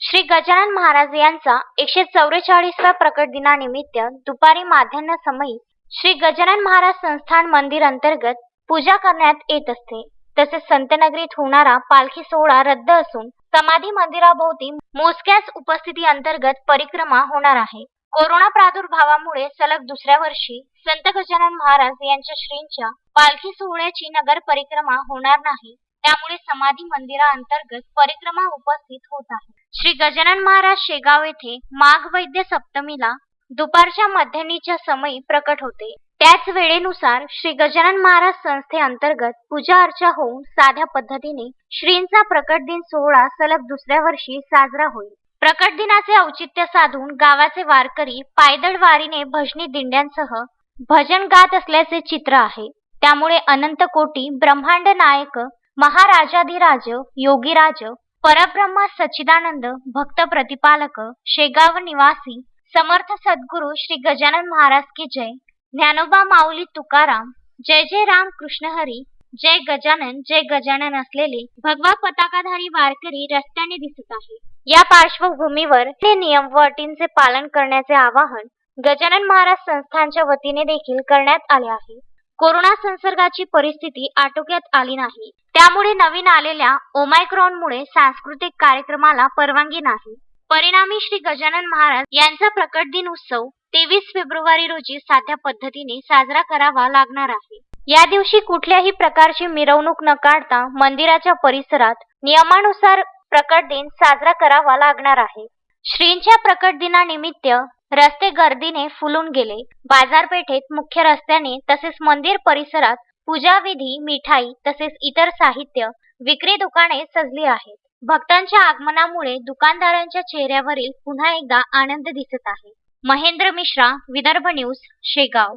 श्री गजानन महाराज यांचा एकशे चौवेचाळीसव्या प्रकट दिनानिमित्त दुपारी माध्यान्ह समयी श्री गजानन महाराज संस्थान मंदिर अंतर्गत पूजा करण्यात येत असते. तसेच संतनगरीत होणारा पालखी सोहळा रद्द असून समाधी मंदिराभोवती मोजक्याच उपस्थिती अंतर्गत परिक्रमा होणार आहे. कोरोना प्रादुर्भावामुळे सलग दुसऱ्या वर्षी संत गजानन महाराज यांच्या श्रींच्या पालखी सोहळ्याची नगर परिक्रमा होणार नाही. त्यामुळे समाधी मंदिराअंतर्गत परिक्रमा उपस्थित होत आहे. श्री गजानन महाराज शेगाव येथे माघ वैद्य सप्तमीला दुपारच्या मध्यान्हीच्या समयी प्रकट होते. त्याच वेळेनुसार श्री गजानन महाराज संस्थेअंतर्गत पूजा अर्चा होऊन साध्या पद्धतीने श्रींचा प्रकट दिन सोहळा सलग दुसऱ्या वर्षी साजरा होईल. प्रकट दिनाचे औचित्य साधून गावाचे वारकरी पायदळ वारीने भजनी दिंड्यांसह भजन गात असल्याचे चित्र आहे. त्यामुळे अनंत कोटी ब्रह्मांड नायक महाराजाधिराज योगीराज परब्रह्म सच्चिदानंद भक्त प्रतिपालक शेगाव निवासी समर्थ सद्गुरू श्री गजानन महाराज की जय. ज्ञानोबा माऊली तुकाराम जय जय राम कृष्ण हरी जय गजानन जय गजानन असलेले भगवा पताकाधारी वारकरी रस्त्याने दिसत आहे. या पार्श्वभूमीवर हे नियम व अटींचे पालन करण्याचे आवाहन गजानन महाराज संस्थानच्या वतीने देखील करण्यात आले आहे. कोरोना संसर्गाची परिस्थिती आटोक्यात आली नाही. त्यामुळे नवीन आलेल्या ओमायक्रॉनमुळे सांस्कृतिक कार्यक्रमाला परवानगी नाही. परिणामी श्री गजानन महाराज यांचा प्रकट दिन उत्सव तेवीस फेब्रुवारी रोजी साध्या पद्धतीने साजरा करावा लागणार आहे. या दिवशी कुठल्याही प्रकारची मिरवणूक न काढता मंदिराच्या परिसरात नियमानुसार प्रकट दिन साजरा करावा लागणार आहे. श्रींच्या प्रकट दिनानिमित्त रस्ते गर्दीने फुलून गेले. बाजारपेठेत मुख्य रस्त्याने तसेच मंदिर परिसरात पूजाविधी मिठाई तसेच इतर साहित्य विक्री दुकाने सजली आहेत. भक्तांच्या आगमनामुळे दुकानदारांच्या चेहऱ्यावरील पुन्हा एकदा आनंद दिसत आहे. महेंद्र मिश्रा विदर्भ न्यूज शेगाव.